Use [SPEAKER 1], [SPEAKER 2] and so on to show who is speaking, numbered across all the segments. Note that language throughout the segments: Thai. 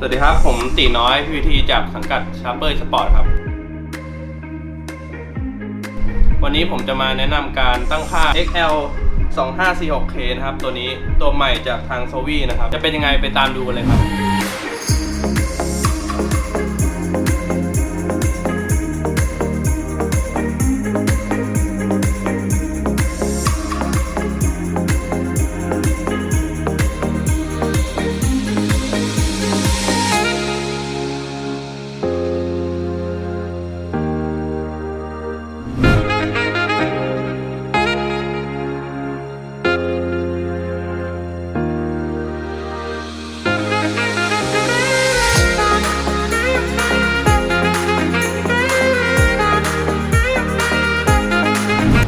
[SPEAKER 1] สวัสดีครับ ผมตีน้อยพิธีจากสังกัดชาเปอร์สปอร์ตครับ วันนี้ผมจะมาแนะนำการตั้งค่า XL 2546K นะครับ ตัวนี้ตัวใหม่จากทางโซวีนะครับ จะเป็นยังไงไปตามดูกันเลยครับ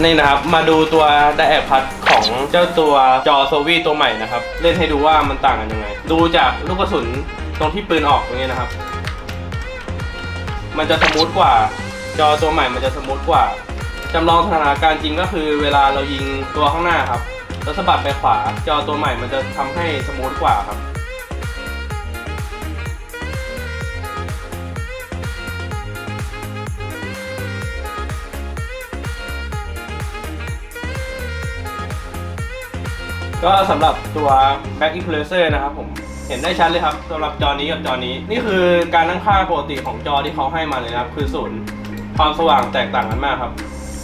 [SPEAKER 1] นี่นะครับ มาดูตัวไดแอพัดของเจ้าตัวจอโซวีตัวใหม่นะครับ เล่นให้ดูว่ามันต่างกันยังไง ดูจากลูกกระสุนตรงที่ปืนออกตรงนี้นะครับ มันจะสมูทกว่าจอตัวใหม่มันจะสมูทกว่าจำลองสถานการณ์จริงก็คือเวลาเรายิงตัวข้างหน้าครับแล้วสะบัดไปขวา จอตัวใหม่มันจะทำให้สมูทกว่าครับ ก็สำหรับตัว Back Equalizer นะครับผมเห็นได้ชัดเลยครับสำหรับจอนี้กับจอนี้ นี่คือการตั้งค่าปกติของจอที่เขาให้มาเลยนะครับ คือศูนย์ความสว่างแตกต่างกันมากครับ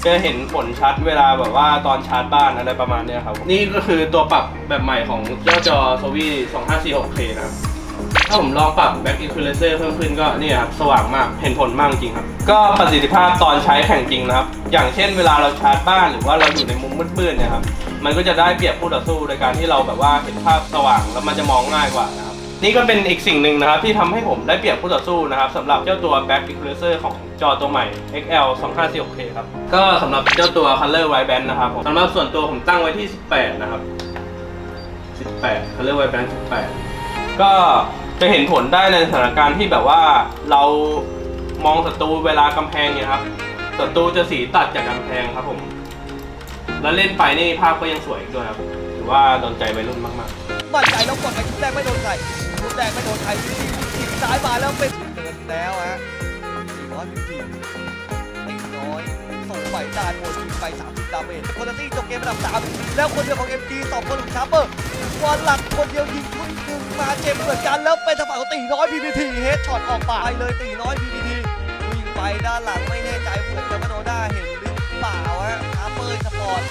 [SPEAKER 1] จะเห็นผลชัดเวลาแบบว่าตอนชาร์จบ้านอะไรประมาณนี้ครับ นี่ก็คือตัวปรับแบบใหม่ของเจ้าจอ s o v i 2546K นะครับถ้าผมลองปรับ Back Equalizer เพิ่มขึ้นก็นี่ครับสว่างมากเห็นผลมากจริงครับ ก็ประสิทธิภาพตอนใช้แข่งจริงนะครับ อย่างเช่นเวลาเราชาร์จบ้านหรือว่าเราอยู่ในมุมมืดๆเนี่ยครับ มันก็จะได้เปรียบคู่ต่อสู้ในการที่เราแบบว่าเห็นภาพสว่างแล้วมันจะมองง่ายกว่านะครับนี่ก็เป็นอีกสิ่งหนึ่งนะครับที่ทำให้ผมได้เปรียบคู่ต่อสู้นะครับสำหรับเจ้าตัว Back Equalizer ของจอตัวใหม่ XL 2546K ครับก็สำหรับเจ้าตัว Color White Band นะครับผมสำหรับส่วนตัวผมตั้งไว้ที่ 18 นะครับ 18 Color White Band 18 ก็จะเห็นผลได้ในสถานการณ์ที่แบบว่าเรามองศัตรูเวลากำแพงเนี่ยครับศัตรูจะสีตัดจากกำแพงครับผม แล้วเล่นไปนี่ภาพก็ยังสวยอีกด้วยครับถือว่าโดนใจวัยรุ่นมาก
[SPEAKER 2] มั่นใจแล้วกดไปชุดแรกไม่โดนใครชุดแรกไม่โดนใครทีมซ้ายมาแล้วเป็นเดินแล้วฮะสี่ร้อยพิธีไม่น้อยส่งไปด้านบนยิงไป30ดาเมจคนละตี้จบเกมอันดับสามแล้วคนเดียวของ MG สองคนของชาร์เปอร์วันหลักคนเดียวยิงชุดหนึ่งมาเจ็บเหมือนกันแล้วเป็นทางฝั่งของตีน้อย PPT เฮดช็อตออกไปเลยตีน้อย PPT วิ่งไปด้านหลังไม่แน่ใจเหมือนจะมาโดนได้เห็น ปล่าฮะชาร์เปอร์สปอร์ต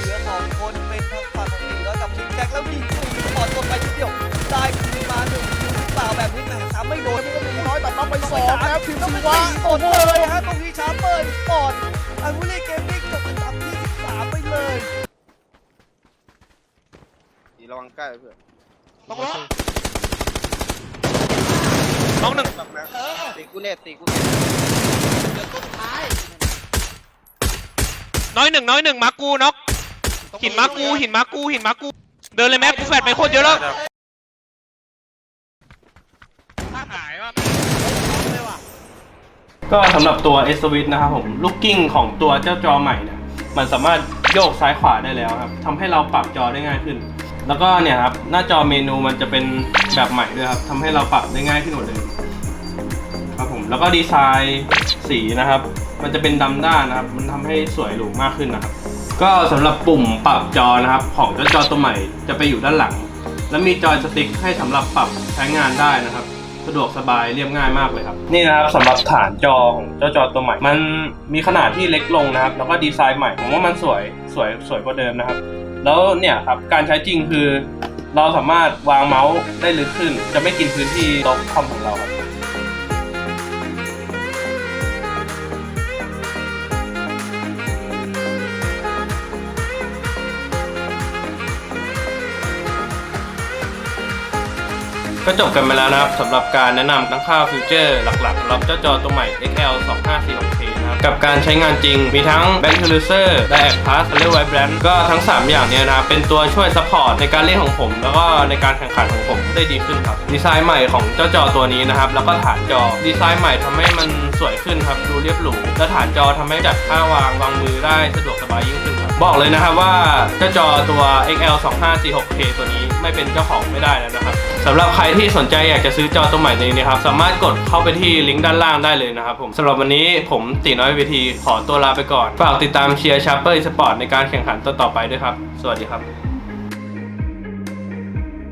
[SPEAKER 2] เหลือสองคนเป็นทางฝั่งของตีน้อยกับชิงแจ็คแล้วยิงตีสปอร์ตกดไปชุดเดียวได้คืนมาหนึ่งคิวหรือเปล่าแบบนี้แหมทำไม่โดนนี่ก็มีน้อยตัดรับไปสองแล้วพิมพ์ชีวะหมดเลยฮะตรงนี้ชาร์เปอร์สปอร์ตอันวุลีเกมมิ่งจบอันดับที่13ไปเลย
[SPEAKER 3] ดีระวังใกล้เพื่อน
[SPEAKER 4] ต้องรถน้องหนึ่ง
[SPEAKER 3] แบบนะตีกูเน็ตตีกูเน็ต
[SPEAKER 4] น้ อยหนึ่งน้อยหนึ่งมากูน็อกหินมากูหินมากูหินมากู เดินเลยแม็กกูแฟดไปโคตรเยอะแล้วหายว่ะ
[SPEAKER 1] ๆก็สำหรับตัว S Switch นะครับผมลูกกิ้งของตัวเจ้าจอใหม่เนี่ยมันสามารถโยกซ้ายขวาได้แล้วครับทำให้เราปรับจอได้ง่ายขึ้น แล้วก็เนี่ยครับหน้าจอเมนูมันจะเป็นแบบใหม่ด้วยครับทำให้เราปรับได้ง่ายขึ้นกว่าเดิมครับผมแล้วก็ดีไซน์สีนะครับ มันจะเป็นดำด้านนะครับ มันทำให้สวยหรูมากขึ้นนะครับ ก็สำหรับปุ่มปรับจอนะครับ ของเจ้าจอตัวใหม่จะไปอยู่ด้านหลัง และมีจอยสติ๊กให้สำหรับปรับใช้งานได้นะครับสะดวกสบายเรียบง่ายมากเลยครับ นี่นะครับสำหรับฐานจอของเจ้าจอตัวใหม่ มันมีขนาดที่เล็กลงนะครับ แล้วก็ดีไซน์ใหม่ผมว่ามันสวยสวยสวยกว่าเดิมนะครับ แล้วเนี่ยครับการใช้จริงคือ เราสามารถวางเมาส์ได้ลึกขึ้น จะไม่กินพื้นที่โต๊ะคอมของเราครับ ก็จบกันไปแล้วนะครับสำหรับการแนะนำตั้งค่าฟิวเจอร์หลักๆสำหรับเจ้าจอตัวใหม่ XL 2546K นะครับกับการใช้งานจริงมีทั้ง Back u l i z e r Direct Pass และ w i b r a n d ก็ทั้ง 3 อย่างเนี้ยนะครับเป็นตัวช่วยซัพพอร์ตในการเล่นของผม แล้วก็ในการแข่งขันของผมได้ดีขึ้นครับดีไซน์ใหม่ของเจ้าจอตัวนี้นะครับแล้วก็ฐานจอดีไซน์ใหม่ทำให้มัน สวยขึ้นครับดูเรียบหรูและฐานจอทำให้จัดท่าวางวางมือได้สะดวกสบายยิ่งขึ้นครับบอกเลยนะครับว่าเจ้าจอตัว XL 2546K ตัวนี้ไม่เป็นเจ้าของไม่ได้แล้วนะครับสำหรับใครที่สนใจอยากจะซื้อจอตัวใหม่นี้นะครับสามารถกดเข้าไปที่ลิงก์ด้านล่างได้เลยนะครับผมสำหรับวันนี้ผมตีน้อยเวทีขอตัวลาไปก่อนฝากติดตามเชียร์ชาร์เปอร์สปอร์ตในการแข่งขันต่อๆไปด้วยครับ สวัสดีครับ